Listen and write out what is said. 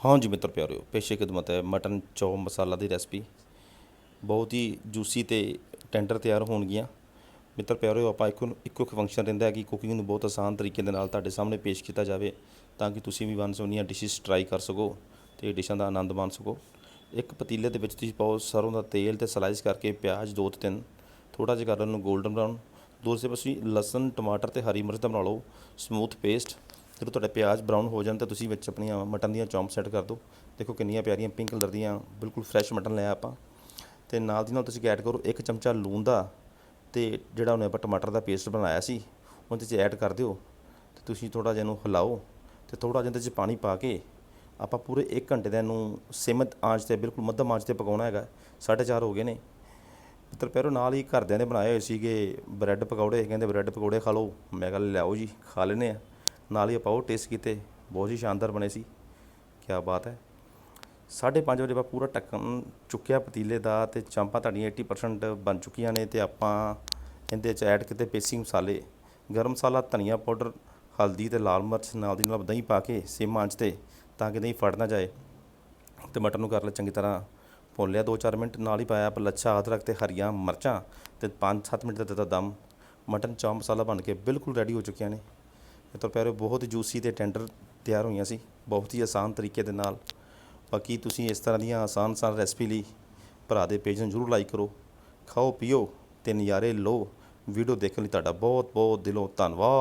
ਹਾਂਜੀ ਮਿੱਤਰ ਪਿਆਰਿਓ, ਪੇਸ਼ੇ ਖਿਦਮਤ ਹੈ, ਮਟਨ ਚੌ ਮਸਾਲਾ ਦੀ ਰੈਸਪੀ ਬਹੁਤ ਹੀ ਜੂਸੀ ਤੇ ਟੈਂਡਰ ਤਿਆਰ ਹੋਣਗੀਆਂ। ਮਿੱਤਰ ਪਿਆਰਿਓ, ਆਪਾਂ ਇੱਕੋ ਇੱਕੋ ਇੱਕ ਫੰਕਸ਼ਨ ਰਹਿੰਦਾ ਹੈ ਕਿ ਕੁਕਿੰਗ ਨੂੰ ਬਹੁਤ ਆਸਾਨ ਤਰੀਕੇ ਦੇ ਨਾਲ ਤੁਹਾਡੇ ਸਾਹਮਣੇ ਪੇਸ਼ ਕੀਤਾ ਜਾਵੇ, ਤਾਂ ਕਿ ਤੁਸੀਂ ਵੀ ਵਨ ਸੋਨੀਆਂ ਡਿਸ਼ਿਸ ਟਰਾਈ ਕਰ ਸਕੋ ਤੇ ਡਿਸ਼ਾਂ ਦਾ ਆਨੰਦ ਮਾਣ ਸਕੋ। ਇੱਕ ਪਤੀਲੇ ਦੇ ਵਿੱਚ ਤੁਸੀਂ ਪਾਓ ਸਰੋਂ ਦਾ ਤੇਲ ਤੇ ਸਲਾਈਸ ਕਰਕੇ ਪਿਆਜ਼ ਦੋ ਤੋਂ ਤਿੰਨ ਥੋੜਾ ਜਿਹਾ ਕਰ ਨੂੰ 골ਡਨ ਬਰਾਊਨ ਦੂਸਰੇ ਪਾਸੇ ਲਸਣ, ਟਮਾਟਰ ਤੇ ਹਰੀ ਮਿਰਚ ਦਾ ਬਣਾ ਲਓ ਸਮੂਥ ਪੇਸਟ ਜਦੋਂ ਤੁਹਾਡਾ ਪਿਆਜ਼ ਬਰਾਊਨ ਹੋ ਜਾਣ ਤਾਂ ਤੁਸੀਂ ਵਿੱਚ ਆਪਣੀਆਂ ਮਟਨ ਦੀਆਂ ਚੌਂਪ ਸੈੱਟ ਕਰ ਦਿਓ। ਦੇਖੋ ਕਿੰਨੀਆਂ ਪਿਆਰੀਆਂ ਪਿੰਕ ਕਲਰ ਦੀਆਂ, ਬਿਲਕੁਲ ਫਰੈਸ਼ ਮਟਨ ਲਿਆ ਆਪਾਂ। ਤੇ ਨਾਲ ਦੀ ਨਾਲ ਤੁਸੀਂ ਐਡ ਕਰੋ ਇੱਕ ਚਮਚਾ ਲੂਣ ਦਾ ਤੇ ਜਿਹੜਾ ਉਹਨੇ ਆਪਾਂ ਟਮਾਟਰ ਦਾ ਪੇਸਟ ਬਣਾਇਆ ਸੀ, ਉਹਦੇ 'ਚ ਐਡ ਕਰ ਦਿਓ। ਤੇ ਤੁਸੀਂ ਥੋੜਾ ਜਿਹਾ ਇਹਨੂੰ ਹਿਲਾਓ ਤੇ ਥੋੜਾ ਜਿਹਾ ਇਹਦੇ 'ਚ ਪਾਣੀ ਪਾ ਕੇ ਆਪਾਂ ਪੂਰੇ 1 ਘੰਟੇ ਦਾ ਇਹਨੂੰ ਸਿਮਤ ਆਂਚ ਤੇ ਬਿਲਕੁਲ ਮੱਧਮ ਆਂਚ ਤੇ ਪਕਾਉਣਾ ਹੈਗਾ 4:30 ਹੋ ਗਏ ਨੇ। ਮਿੱਤਰ ਪਿਆਰੋ, ਨਾਲ ਹੀ ਘਰਦਿਆਂ ਨੇ ਬਣਾਏ ਹੋਏ ਸੀਗੇ ਬ੍ਰੈਡ ਪਕੌੜੇ, ਕਹਿੰਦੇ ਬ੍ਰੈਡ ਪਕੌੜੇ ਖਾ ਲਓ। ਮੈਂ ਕਿਹਾ ਲਿਆਓ ਜੀ, ਖਾ ਲੈਨੇ ਆ ਨਾਲ ਹੀ ਆਪਾਂ ਉਹ ਟੇਸਟ ਕੀਤੇ, ਬਹੁਤ ਹੀ ਸ਼ਾਨਦਾਰ ਬਣੇ ਸੀ ਕੀ ਬਾਤ ਹੈ। 5:30 ਵਜੇ ਆਪਾਂ ਪੂਰਾ ਢੱਕਣ ਚੁੱਕਿਆ ਪਤੀਲੇ ਦਾ ਤੇ ਚਾਂਪਾਂ ਤੁਹਾਡੀਆਂ 80% ਬਣ ਚੁੱਕੀਆਂ ਨੇ ਤੇ ਆਪਾਂ ਇਹਦੇ 'ਚ ਐਡ ਕੀਤੇ ਪੇਸੀ ਮਸਾਲੇ, ਗਰਮ ਮਸਾਲਾ, ਧਨੀਆ ਪਾਊਡਰ, ਹਲਦੀ ਤੇ ਲਾਲ ਮਿਰਚ, ਨਾਲ ਦੀ ਨਾਲ ਦਹੀਂ ਪਾ ਕੇ ਸਿਮ ਆਂਚ ਤੇ ਤਾਂ ਕਿ ਦਹੀਂ ਫੜ ਨਾ ਜਾਏ ਤੇ ਮਟਰ ਨੂੰ ਕਰ ਲਿਆ ਚੰਗੀ ਤਰ੍ਹਾਂ ਭੁੰਨ ਲਿਆ 2-4 ਮਿੰਟ, ਨਾਲ ਹੀ ਪਾਇਆ ਆਪਾਂ ਲੱਛਾ, ਅਦਰਕ ਤੇ ਹਰੀਆਂ ਮਿਰਚਾਂ ਤੇ 5-7 ਮਿੰਟ ਦਾ ਦਿੱਤਾ ਦਮ। ਮਟਨ ਚੌਂਪ ਮਸਾਲਾ ਬਣ ਕੇ ਬਿਲਕੁਲ ਰੈਡੀ ਹੋ ਚੁੱਕੀਆਂ ਨੇ। ਇਹ ਤੋਂ ਪਿਆਰੇ ਬਹੁਤ ਜੂਸੀ ਤੇ ਟੈਂਡਰ ਤਿਆਰ ਹੋਈਆਂ ਸੀ। ਬਹੁਤ ਹੀ ਆਸਾਨ ਤਰੀਕੇ ਦੇ ਨਾਲ। ਬਾਕੀ ਤੁਸੀਂ ਇਸ ਤਰ੍ਹਾਂ ਦੀਆਂ ਆਸਾਨ ਆਸਾਨ ਰੈਸਪੀ ਲਈ ਭਰਾ ਦੇ ਪੇਜ ਨੂੰ ਜਰੂਰ ਲਾਈਕ ਕਰੋ। ਖਾਓ, ਪੀਓ ਤੇ ਨਜ਼ਾਰੇ ਲਓ। ਵੀਡੀਓ ਦੇਖਣ ਲਈ ਤੁਹਾਡਾ ਬਹੁਤ ਬਹੁਤ ਦਿਲੋਂ ਧੰਨਵਾਦ।